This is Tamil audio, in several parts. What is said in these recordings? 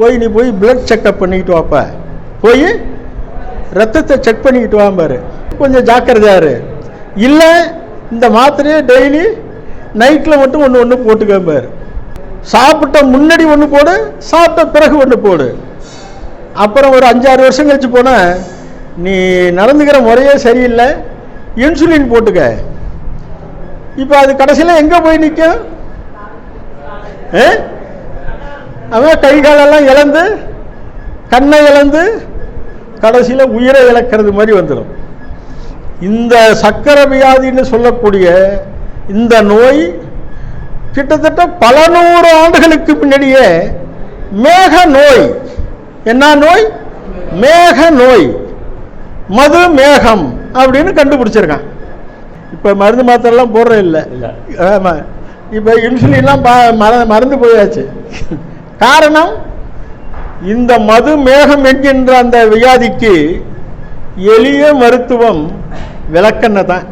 போய் நீ போய் பிளட் செக்அப் பண்ணிக்கிட்டு வாப்ப. போய் ரத்தத்தை செக் பண்ணிக்கிட்டு வாம்பாரு கொஞ்சம் ஜாக்கிரதையாரு இல்லை இந்த மாத்திரையை டெய்லி நைட்டில் மட்டும் ஒன்று ஒன்று போட்டுக்கம்பார் சாப்பிட்ட முன்னாடி ஒன்று போடு சாப்பிட்ட பிறகு ஒன்று போடு. அப்புறம் ஒரு அஞ்சாறு வருஷம் கழிச்சு போனால் நீ நடந்துக்கிற முறையே சரியில்லை. இன்சுலின் போட்டுக்க. இப்போ அது கடைசியில் எங்கே போய் நிற்கும் ஆ? அவன் கை காலெல்லாம் இழந்து கண்ணை இழந்து கடைசியில் உயிரை இழக்கிறது மாதிரி வந்துடும் இந்த சக்கரை வியாதின்னு சொல்லக்கூடிய இந்த நோய் கிட்டத்தட்ட பல நூறு ஆண்டுகளுக்கு முன்னாடியே மேக நோய். என்ன நோய்? மேக நோய். மது மேகம் அப்படின்னு கண்டுபிடிச்சிருக்கான். இப்போ மருந்து மாத்திரெல்லாம் போடுற இல்லை. இல்லை. ஆமாம் இப்போ இன்சுலின்லாம் மறந்து போயாச்சு. காரணம் இந்த மது மேகம் என்கின்ற அந்த வியாதிக்கு எளிய மருத்துவம் விளக்கெண்ணெய் தான்.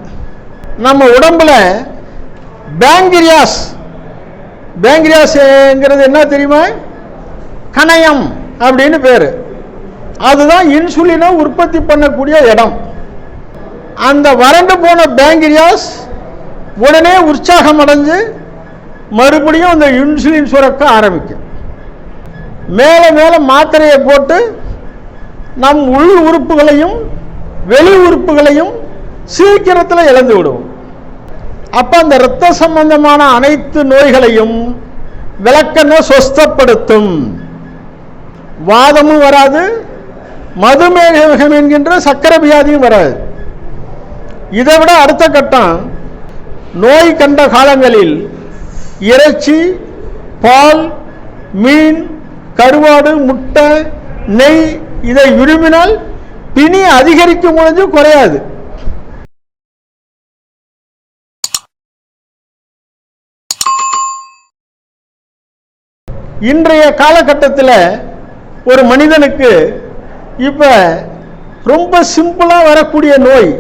நம்ம உடம்புல பேங்கிரியாஸ் பேங்கிரியாஸ்ங்கிறது என்ன தெரியுமா? கணையம் அப்படின்னு பேர். அதுதான் இன்சுலினை உற்பத்தி பண்ணக்கூடிய இடம். அந்த வறண்டு போன பேங்கிரியாஸ் உடனே உற்சாகம் அடைஞ்சு மறுபடியும் அந்த இன்சுலின் சுரக்க ஆரம்பிக்கும். மேலே மேலே மாத்திரையை போட்டு நம் உள் உறுப்புகளையும் வெளி உறுப்புகளையும் சீக்கிரத்தில் இழந்து விடுவோம். அப்போ அந்த இரத்த சம்பந்தமான அனைத்து நோய்களையும் விளக்கெண்ண சொஸ்தப்படுத்தும். வாதமும் வராது மதுமேகம் என்கின்ற சக்கரை வியாதியும் வராது. இதை விட அடுத்த கட்டம் நோய் கண்ட காலங்களில் இறைச்சி பால் மீன் கருவாடு முட்டை நெய் இதை விரும்பினால் பிணி அதிகரிக்கும் பொழுது குறையாது. இன்றைய காலகட்டத்தில் ஒரு மனிதனுக்கு இப்போ ரொம்ப சிம்பிளாக வரக்கூடிய நோய்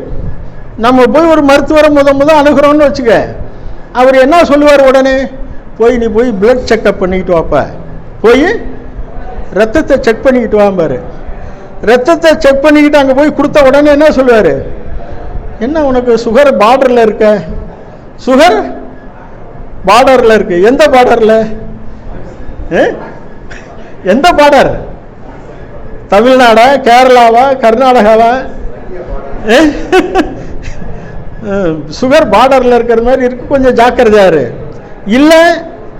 நம்ம போய் ஒரு மருத்துவரை முத முத அணுகிறோம்னு வச்சுக்க அவர் என்ன சொல்லுவார் உடனே? போய் நீ போய் பிளட் செக்கப் பண்ணிக்கிட்டு வாப்ப. போய் ரத்தத்தை செக் பண்ணிக்கிட்டு வாம்பாரு. ரத்தத்தை செக் பண்ணிக்கிட்டு அங்கே போய் கொடுத்த உடனே என்ன சொல்லுவார்? என்ன உனக்கு சுகர் பார்டரில் இருக்க? சுகர் பார்டரில் இருக்கு. எந்த பார்டரில் எந்த பார்டர் தமிழ்நாடா? கேரளாவா? கர்நாடகாவா? சுகர் பார்டரில் இருக்கிற மாதிரி இருக்கு. கொஞ்சம் ஜாக்கிரதையாரு இல்லை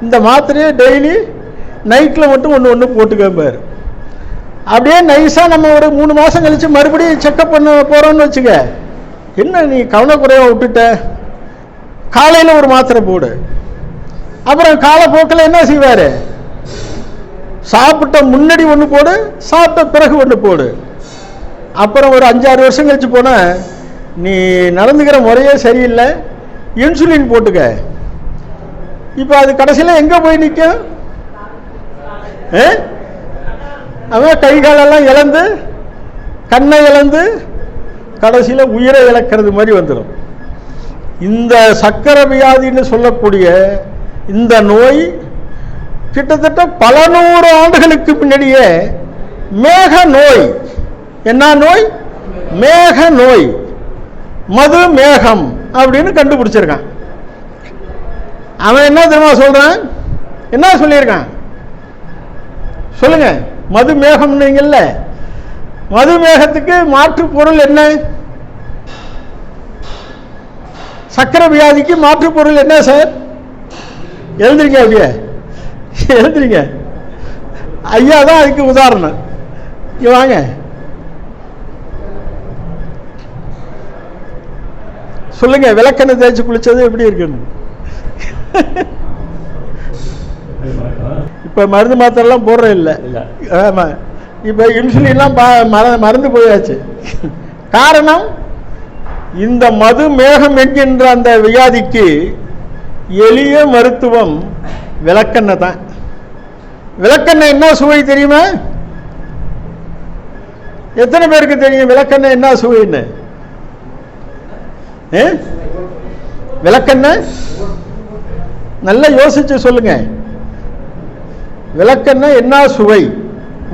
இந்த மாத்திரையை டெய்லி நைட்டில் மட்டும் ஒன்று ஒன்று போட்டுக்கம்பார் அப்படியே நைஸாக நம்ம ஒரு மூணு மாதம் கழித்து மறுபடியும் செக்கப் பண்ண போகிறோம்னு வச்சுக்க. என்ன நீ கவனக்குறைவாக விட்டுட்ட? காலையில் ஒரு மாத்திரை போடு. அப்புறம் காலப்போக்கில் என்ன செய்வார்? சாப்பிட்ட முன்னாடி ஒன்று போடு சாப்பிட்ட பிறகு ஒன்று போடு. அப்புறம் ஒரு அஞ்சாறு வருஷம் கழிச்சு போனால் நீ நடந்துக்கிற முறையே சரியில்லை. இன்சுலின் போட்டுக்க. இப்போ அது கடைசியில் எங்கே போய் நிற்கும் அவன் கை காலெல்லாம் இழந்து கண்ணை இழந்து கடைசியில் உயிரை இழக்கிறது மாதிரி வந்துடும் இந்த சக்கரை வியாதின்னு சொல்லக்கூடிய இந்த நோய் கிட்டத்தட்ட பல நூறு ஆண்டுகளுக்கு முன்னாடியே மேக நோய். என்ன நோய்? மேக நோய். மது மேகம் அப்படின்னு கண்டுபிடிச்சிருக்கான். அவன் என்ன தெரியுமா சொல்றான்? என்ன சொல்லியிருக்கான்? சொல்லுங்க. மது மேகம்னீங்கல்ல மது மேகத்துக்கு மாற்று பொருள் என்ன? சக்கர வியாதிக்கு மாற்று பொருள் என்ன சார்? எழுதுறீங்க அப்படியே. எழுதுறீங்க ஐயா தான் அதுக்கு உதாரணம். இங்கே வாங்க. சொல்லுங்க விளக்கெண்ணெய் தேய்ச்சி குளிச்சது எப்படி இருக்குன்னு? இப்போ மருந்து மாத்திரெல்லாம் போடுற இல்லை. ஆமாம் இப்போ இன்சுலின்லாம் பா மற மறந்து போயாச்சு. காரணம் இந்த மது மேகம் என்கின்ற அந்த வியாதிக்கு எளிய மருத்துவம் விளக்கெண்ணெய் தான். விளக்கெண்ணெய் என்ன சுவை தெரியுமா? எத்தனை பேருக்கு தெரியும் விளக்கெண்ணெய் என்ன சுவைன்னு? விளக்கெண்ணெய் நல்லா யோசிச்சு சொல்லுங்க. விளக்கெண்ணெய் என்ன சுவை?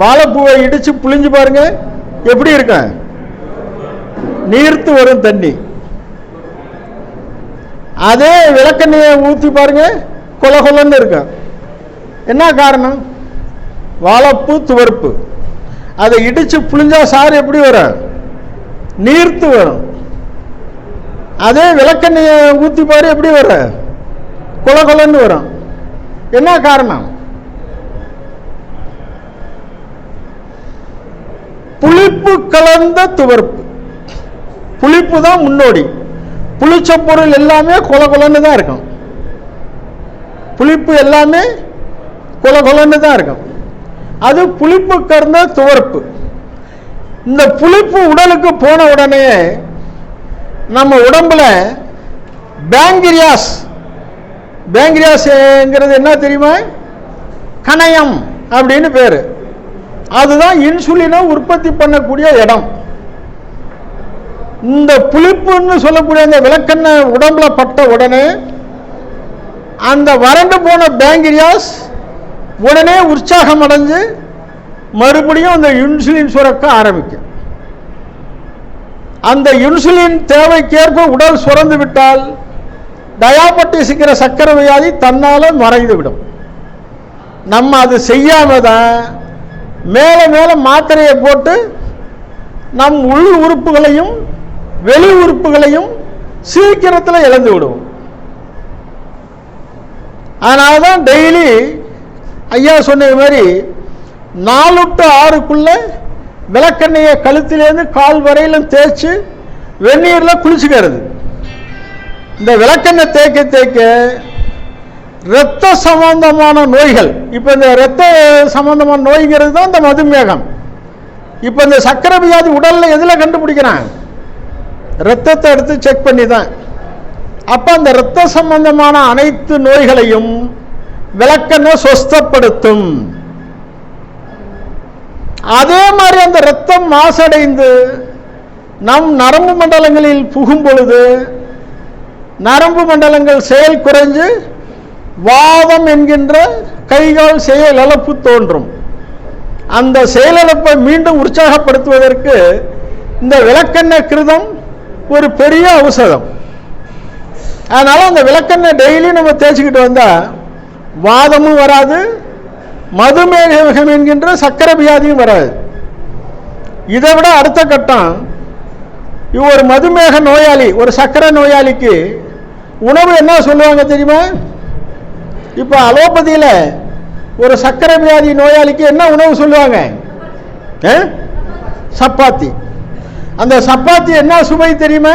வாழைப்பூவை இடித்து புளிஞ்சு பாருங்க எப்படி இருக்கும் நீர்த்து வரும் தண்ணி. அதே விளக்கெண்ணெயை ஊற்றி பாருங்க கொல கொலன்னு இருக்கும் என்ன காரணம்? வாழைப்பூ துவர்ப்பு. அதை இடித்து புளிஞ்சா சாறு எப்படி வரும்? நீர்த்து வரும். அதே விளக்கெண்ணெயை ஊற்றி பாரு எப்படி வரும்? கொல கொலன்னு வரும். என்ன காரணம்? புளிப்பு கலந்த துவர்ப்பு. புளிப்பு தான் முன்னோடி. புளிச்ச பொருள் எல்லாமே கொல கொலன்னு தான் இருக்கும். புளிப்பு எல்லாமே கொல கொலன்னு தான் இருக்கும். அது புளிப்பு கலந்த துவர்ப்பு. இந்த புளிப்பு உடலுக்கு போன உடனே நம்ம உடம்புல பேங்கிரியாஸ் பேங்கிரியாஸ்ங்கிறது என்ன தெரியுமா? கணையம் அப்படின்னு பேர். அதுதான் இன்சுலினை உற்பத்தி பண்ணக்கூடிய இடம். இந்த புளிப்புன்னு சொல்லக்கூடிய அந்த விளக்கெண்ணெய் உடம்புல பட்ட உடனே அந்த வறண்டு போன பேங்கிரியாஸ் உடனே உற்சாகம் அடைஞ்சு மறுபடியும் அந்த இன்சுலின் சுரக்க ஆரம்பிக்கும். அந்த இன்சுலின் தேவைக்கேற்ப உடல் சுரந்து விட்டால் டயாபட்டிஸுங்கிற சக்கரை வியாதி தன்னால மறைந்து விடும் நம்ம அது செய்யாம தான் மேலே மேலே மாத்திரையை போட்டு நம் உள் உறுப்புகளையும் வெளி உறுப்புகளையும் சீக்கிரத்தில் இழந்து விடுவோம். அதனால தான் டெய்லி ஐயா சொன்ன மாதிரி நாலு டு ஆறுக்குள்ளே விளக்கெண்ணெயை கழுத்திலேருந்து கால் வரையிலும் தேய்ச்சி வெந்நீரில் குளிச்சுக்கிறது. இந்த விளக்கெண்ணெய் தேய்க்க தேய்க்க இரத்த சம்பந்தமான நோய்கள். இப்போ இந்த இரத்த சம்பந்தமான நோய்ங்கிறது தான் இந்த மதுமேகம். இப்போ இந்த சக்கரை வியாதி உடலில் எதில் கண்டுபிடிக்கிறான் ரத்தத்தை எடுத்து செக் பண்ணி தான். அப்போ அந்த இரத்த சம்பந்தமான அனைத்து நோய்களையும் விளக்கெண்ணெய் சொஸ்தப்படுத்தும். அதே மாதிரி அந்த இரத்தம் மாசடைந்து நம் நரம்பு மண்டலங்களில் புகும் பொழுது நரம்பு மண்டலங்கள் செயல் குறைஞ்சு வாதம் என்கின்ற கைகால் செயலிழப்பு தோன்றும். அந்த செயலிழப்பை மீண்டும் உற்சாகப்படுத்துவதற்கு இந்த விளக்கெண்ண கிருதம் ஒரு பெரிய ஔஷதம். அதனால அந்த விளக்கெண்ணெய் டெய்லி நம்ம தேய்ச்சிக்கிட்டு வந்தா வாதமும் வராது மதுமேகம் என்கின்ற சக்கரை வியாதியும் வராது. இதை விட அடுத்த கட்டம் ஒரு மதுமேக நோயாளி ஒரு சக்கரை நோயாளிக்கு உணவு என்ன சொல்லுவாங்க தெரியுமா? இப்போ அலோபதியில் ஒரு சர்க்கரை வியாதி நோயாளிக்கு என்ன உணவு சொல்லுவாங்க? ஆ? சப்பாத்தி. அந்த சப்பாத்தி என்ன சுவை தெரியுமா?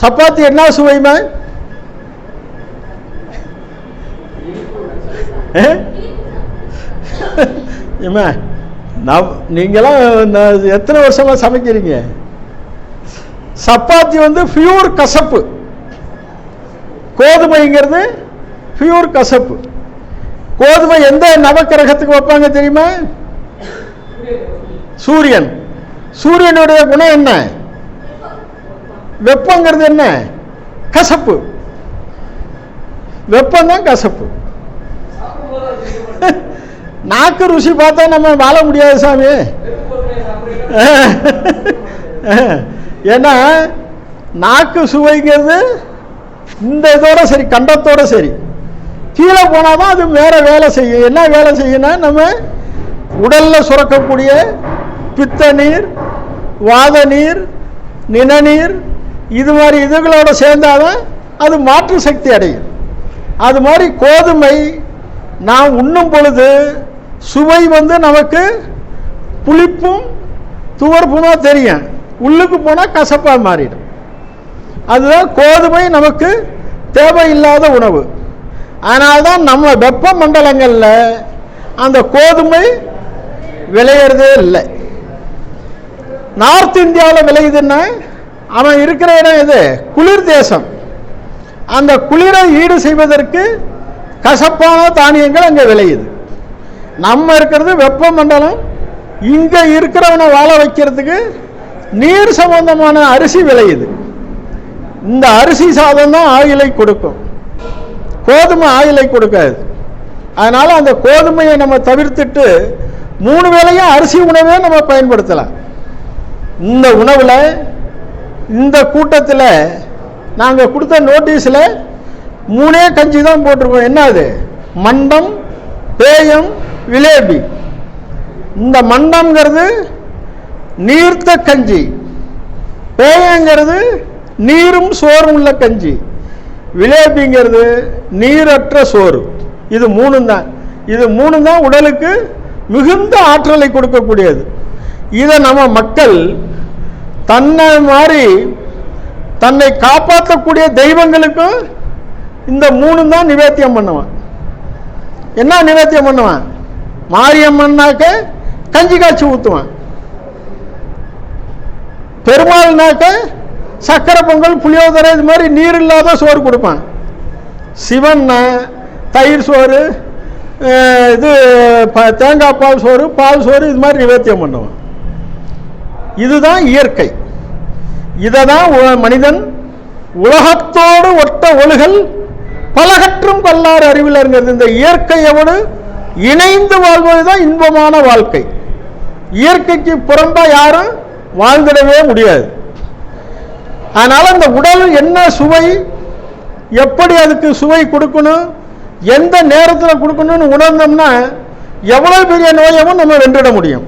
சப்பாத்தி என்ன சுவைமா? ஆ? நம் நீங்களாம் எத்தனை வருஷமா சமைக்கிறீங்க? சப்பாத்தி வந்து பியூர் கசப்பு. கோதுமைங்கிறது பியூர் கசப்பு. கோதுமை எந்த நவக்கிரகத்துக்கு வைப்பாங்க தெரியுமா? சூரியன். சூரியனுடைய குணம் என்ன? வெப்பங்கிறது என்ன? கசப்பு. வெப்பம்தான் கசப்பு. நாக்கு ருசி பார்த்தா நம்ம வாழ முடியாது சாமி. ஏன்னா நாக்கு சுவைங்கிறது இந்த இதோட சரி கண்டத்தோட சரி. கீழே போனால் தான் அது வேற வேலை செய்யும். என்ன வேலை செய்யும்னா நம்ம உடல்ல சுரக்கக்கூடிய பித்த நீர் வாத நீர் நிணநீர் இது மாதிரி இதுகளோட சேர்ந்தாதான் அது மாற்று சக்தி அடையும். அது மாதிரி கோதுமை நாம் உண்ணும் பொழுது சுவை வந்து நமக்கு புளிப்பும் துவர்ப்புமா தெரியும். உள்ளுக்கு போனால் கசப்பாக மாறிடும். அதுதான் கோதுமை நமக்கு தேவையில்லாத உணவு. அதனால்தான் நம்ம வெப்ப மண்டலங்களில் அந்த கோதுமை விளையிறதே இல்லை. நார்த் இந்தியாவில் விளையுதுன்னா அவன் இருக்கிற இடம் எது? குளிர் தேசம். அந்த குளிரை ஈடு செய்வதற்கு கசப்பான தானியங்கள் அங்கே விளையுது. நம்ம இருக்கிறது வெப்ப மண்டலம். இங்கே இருக்கிறவனை வாழ வைக்கிறதுக்கு நீர் சம்பந்தமான அரிசி விளையுது. இந்த அரிசி சாதம் தான் ஆயிலை கொடுக்கும். கோதுமை ஆயிலை கொடுக்காது. அதனால அந்த கோதுமையை நம்ம தவிர்த்துட்டு மூணு வேளையும் அரிசி உணவே நம்ம பயன்படுத்தலாம். இந்த உணவில் இந்த கூட்டத்தில் நாங்கள் கொடுத்த நோட்டீஸில் மூணே கஞ்சி தான் போட்டிருக்கோம். என்ன அது? மண்டம் பேயம் விலேபி. இந்த மண்டம்ங்கிறது நீர்த்த கஞ்சி. பேயங்கிறது நீரும் சோறும் உள்ள கஞ்சி. விலேபிங்கிறது நீரற்ற சோறு. இது மூணு தான். இது மூணு தான் உடலுக்கு மிகுந்த ஆற்றலை கொடுக்கக்கூடியது. இதை நம்ம மக்கள் தன்னை மாதிரி தன்னை காப்பாற்றக்கூடிய தெய்வங்களுக்கும் இந்த மூணு தான் நிவேத்தியம் பண்ணுவான். என்ன நிவேத்தியம் பண்ணுவான்? மாரியம்மன்னாக்க கஞ்சி காய்ச்சி ஊற்றுவான் பெருமாள்னாக்க சக்கரை பொங்கல் புளியோதரை இது மாதிரி நீர் இல்லாத சோறு கொடுப்பான் சிவன்னா தயிர் சோறு இது ப- தேங்காய் பால் சோறு பால் சோறு இது மாதிரி நிவேத்தியம் பண்ணுவான் இதுதான் இயற்கை. இதை தான் மனிதன் உலகத்தோடு ஒட்ட ஒழுகல் பலகற்றும் கொல்லார் அறிவிலருங்கிறது. இந்த இயற்கையோடு இணைந்து வாழ்வது தான் இன்பமான வாழ்க்கை. இயற்கைக்கு புறம்பா யாரும் வாழ்ந்திடவே முடியாது. அதனால் அந்த உடல் என்ன சுவை எப்படி அதுக்கு சுவை கொடுக்கணும் எந்த நேரத்தில் கொடுக்கணும்னு உணர்ந்தோம்னா எவ்வளோ பெரிய நோயவும் நம்ம வென்றிட முடியும்.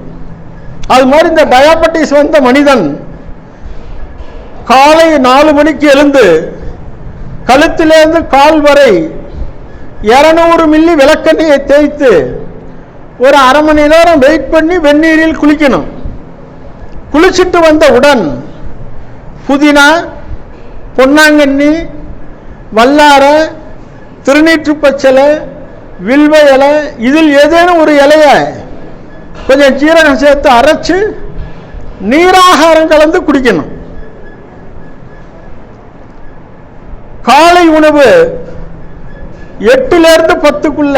அது மாதிரி இந்த டயாபட்டிஸ் வந்த மனிதன் காலை நாலு மணிக்கு எழுந்து கழுத்திலேருந்து கால் வரை இரநூறு மில்லி விளக்கெண்ணையை தேய்த்து ஒரு அரை மணி நேரம் வெயிட் பண்ணி வெந்நீரில் குளிக்கணும். குளிச்சிட்டு வந்த உடன் புதினா பொன்னாங்கண்ணி வல்லார திருநீற்று பச்சலை வில்வ இலை இதில் ஏதேனும் ஒரு இலையை கொஞ்சம் ஜீரகம் சேர்த்து அரைச்சு நீராகாரம் கலந்து குடிக்கணும். காலை உணவு எட்டுலேருந்து பத்துக்குள்ள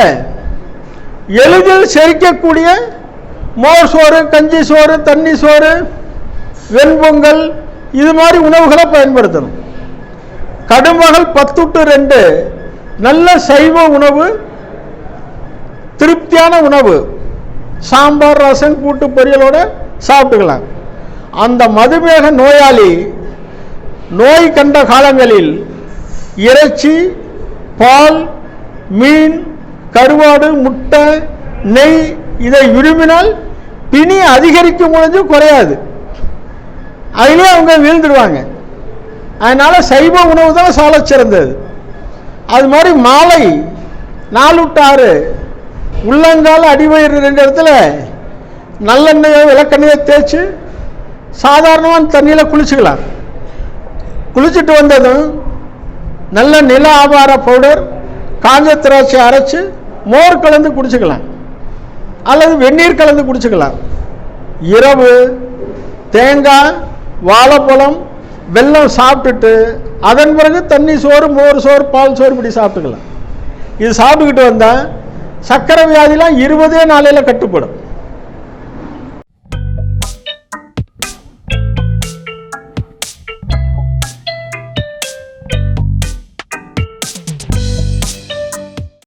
எளிதில் செரிக்கக்கூடிய மோர் சோறு கஞ்சி சோறு தண்ணி சோறு வெண்பொங்கல் இது மாதிரி உணவுகளை பயன்படுத்தணும். கடுமகள் பத்து டு ரெண்டு நல்ல சைவ உணவு திருப்தியான உணவு. சாம்பார் ரசம் கூட்டு பொரியலோட சாப்பிட்டுக்கலாம். அந்த மதுமேக நோயாளி நோய் கண்ட காலங்களில் இறைச்சி பால் மீன் கருவாடு முட்டை நெய் இதை விரும்பினால் பிணி அதிகரிக்கும் பொழுது குறையாது. அதிலே அவங்க வீழ்ந்துடுவாங்க. அதனால் சைவ உணவு தான் சாலச் சிறந்தது. அது மாதிரி மாலை நாலு ஆறு உள்ளங்கால் அடிவயிறு ரெண்டு இடத்துல நல்லெண்ணெயோ விளக்கெண்ணையோ தேய்ச்சி சாதாரணமாக தண்ணியில் குளிச்சுக்கலாம். குளிச்சுட்டு வந்ததும் நல்ல நில ஆபார பவுடர் காஞ்ச திராட்சை அரைச்சு மோர் கலந்து குடிச்சுக்கலாம். அல்லது வெந்நீர் கலந்து குடிச்சுக்கலாம். இரவு தேங்காய் வாழைப்பழம் வெல்லம் சாப்பிட்டுட்டு அதன் பிறகு தண்ணி சோறு மோர் சோறு பால் சோறு இப்படி சாப்பிட்டுக்கலாம். இது சாப்பிட்டுக்கிட்டு வந்தால் சர்க்கரை வியாதிலாம் இருபதே நாளையில் கட்டுப்படும்.